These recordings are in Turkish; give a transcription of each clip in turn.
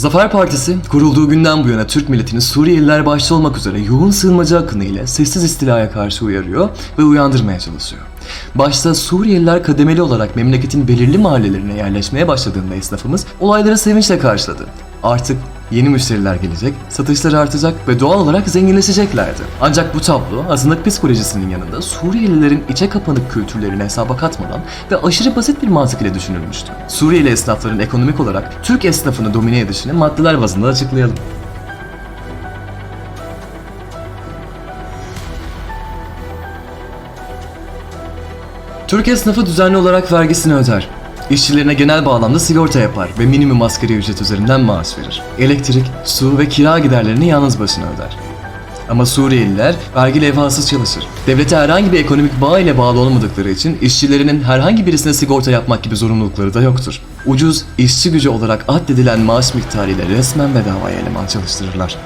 Zafer Partisi kurulduğu günden bu yana Türk milletini Suriyeliler başta olmak üzere yoğun sığınmacı akını ile sessiz istilaya karşı uyarıyor ve uyandırmaya çalışıyor. Başta Suriyeliler kademeli olarak memleketin belirli mahallelerine yerleşmeye başladığında esnafımız olayları sevinçle karşıladı. Artık yeni müşteriler gelecek, satışlar artacak ve doğal olarak zenginleşeceklerdi. Ancak bu tablo azınlık psikolojisinin yanında Suriyelilerin içe kapanık kültürlerini hesaba katmadan ve aşırı basit bir mantık ile düşünülmüştü. Suriyeli esnafların ekonomik olarak Türk esnafını domine edişini maddeler bazında açıklayalım. Türk esnafı düzenli olarak vergisini öder. İşçilerine genel bağlamda sigorta yapar ve minimum asgari ücret üzerinden maaş verir. Elektrik, su ve kira giderlerini yalnız başına öder. Ama Suriyeliler vergi levhasız çalışır. Devlete herhangi bir ekonomik bağ ile bağlı olmadıkları için işçilerinin herhangi birisine sigorta yapmak gibi zorunlulukları da yoktur. Ucuz işçi gücü olarak addedilen maaş miktarıyla resmen bedavaya eleman çalıştırırlar.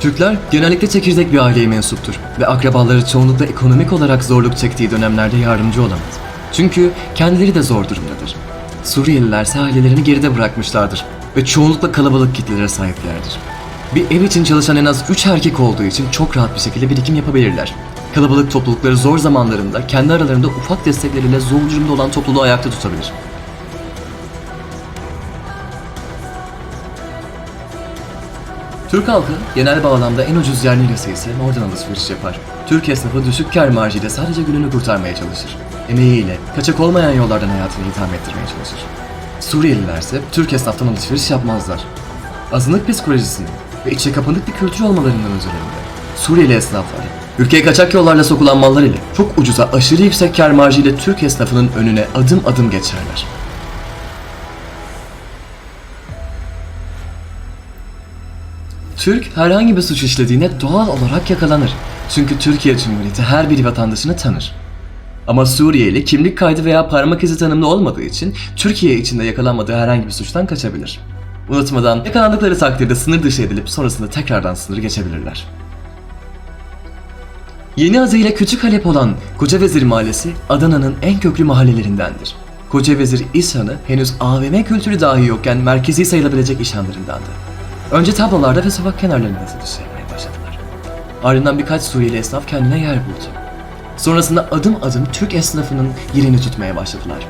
Türkler genellikle çekirdek bir aileye mensuptur ve akrabaları çoğunlukla ekonomik olarak zorluk çektiği dönemlerde yardımcı olamaz. Çünkü kendileri de zor durumdadır. Suriyeliler ise ailelerini geride bırakmışlardır ve çoğunlukla kalabalık kitlelere sahiplerdir. Bir ev için çalışan en az 3 erkek olduğu için çok rahat bir şekilde birikim yapabilirler. Kalabalık toplulukları zor zamanlarında kendi aralarında ufak destekleriyle zor durumda olan topluluğu ayakta tutabilir. Türk halkı genel bağlamda en ucuz yerli lirası ise oradan alışveriş yapar. Türk esnafı düşük kar marjıyla sadece gününü kurtarmaya çalışır. Emeğiyle, kaçak olmayan yollardan hayatını idame ettirmeye çalışır. Suriyeliler ise Türk esnaftan alışveriş yapmazlar. Azınlık psikolojisinin ve içe kapanık bir kültür olmalarından üzerinde. Suriyeli esnaflar, ülkeye kaçak yollarla sokulan mallar ile çok ucuza aşırı yüksek kar marjıyla Türk esnafının önüne adım adım geçerler. Türk herhangi bir suç işlediğinde doğal olarak yakalanır. Çünkü Türkiye Cumhuriyeti her bir vatandaşını tanır. Ama Suriyeli kimlik kaydı veya parmak izi tanımlı olmadığı için Türkiye içinde yakalanmadığı herhangi bir suçtan kaçabilir. Unutmadan yakalandıkları takdirde sınır dışı edilip sonrasında tekrardan sınırı geçebilirler. Yeni adıyla Küçük Halep olan Koca Vezir Mahallesi Adana'nın en köklü mahallelerindendir. Koca Vezir İshan'ı henüz AVM kültürü dahi yokken merkezi sayılabilecek işhanlarındandı. Önce tablolarda ve sokak kenarlarında satış yapmaya başladılar. Ardından birkaç Suriyeli esnaf kendine yer buldu. Sonrasında adım adım Türk esnafının yerini tutmaya başladılar.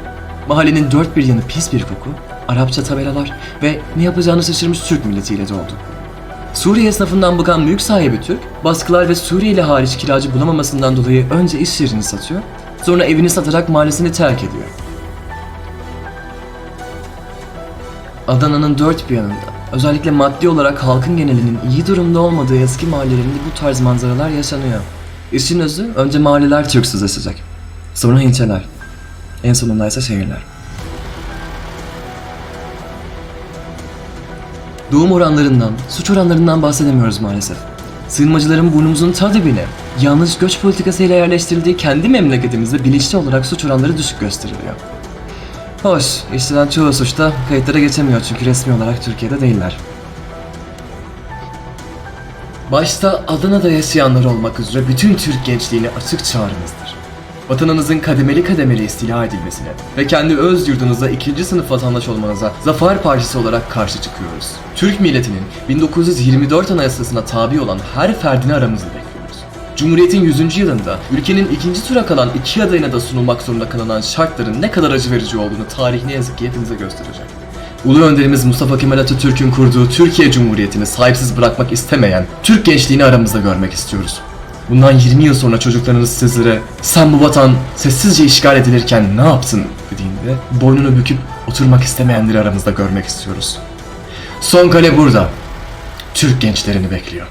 Mahallenin dört bir yanı pis bir koku, Arapça tabelalar ve ne yapacağını şaşırmış Türk milletiyle doldu. Suriye esnafından bıkan mülk sahibi Türk, baskılar ve Suriyeli hariç kiracı bulamamasından dolayı önce iş yerini satıyor, sonra evini satarak mahallesini terk ediyor. Adana'nın dört bir yanında, özellikle maddi olarak halkın genelinin iyi durumda olmadığı eski mahallelerinde bu tarz manzaralar yaşanıyor. İşin özü önce mahalleler Türksüzleşecek. Sonra ilçeler. En sonunda ise şehirler. Doğum oranlarından, suç oranlarından bahsedemiyoruz maalesef. Sığınmacıların burnumuzun ta dibine, yanlış göç politikasıyla yerleştirildiği kendi memleketimizde bilinçli olarak suç oranları düşük gösteriliyor. Hoş, işlenen çoğu suçta kayıtlara geçemiyor çünkü resmi olarak Türkiye'de değiller. Başta Adana'da yaşayanlar olmak üzere bütün Türk gençliğine açık çağrımızdır. Vatanınızın kademeli kademeli istila edilmesine ve kendi öz yurdunuzda ikinci sınıf vatandaş olmanıza Zafer Partisi olarak karşı çıkıyoruz. Türk milletinin 1924 Anayasasına tabi olan her ferdini aramızda bekliyoruz. Cumhuriyetin 100. yılında ülkenin ikinci tura kalan iki adayına da sunulmak zorunda kalınan şartların ne kadar acı verici olduğunu tarih ne yazık ki hepimize gösterecek. Ulu önderimiz Mustafa Kemal Atatürk'ün kurduğu Türkiye Cumhuriyeti'ni sahipsiz bırakmak istemeyen Türk gençliğini aramızda görmek istiyoruz. Bundan 20 yıl sonra çocuklarınız sizlere sen bu vatan sessizce işgal edilirken ne yaptın dediğinde boynunu büküp oturmak istemeyenleri aramızda görmek istiyoruz. Son kale burada. Türk gençlerini bekliyor.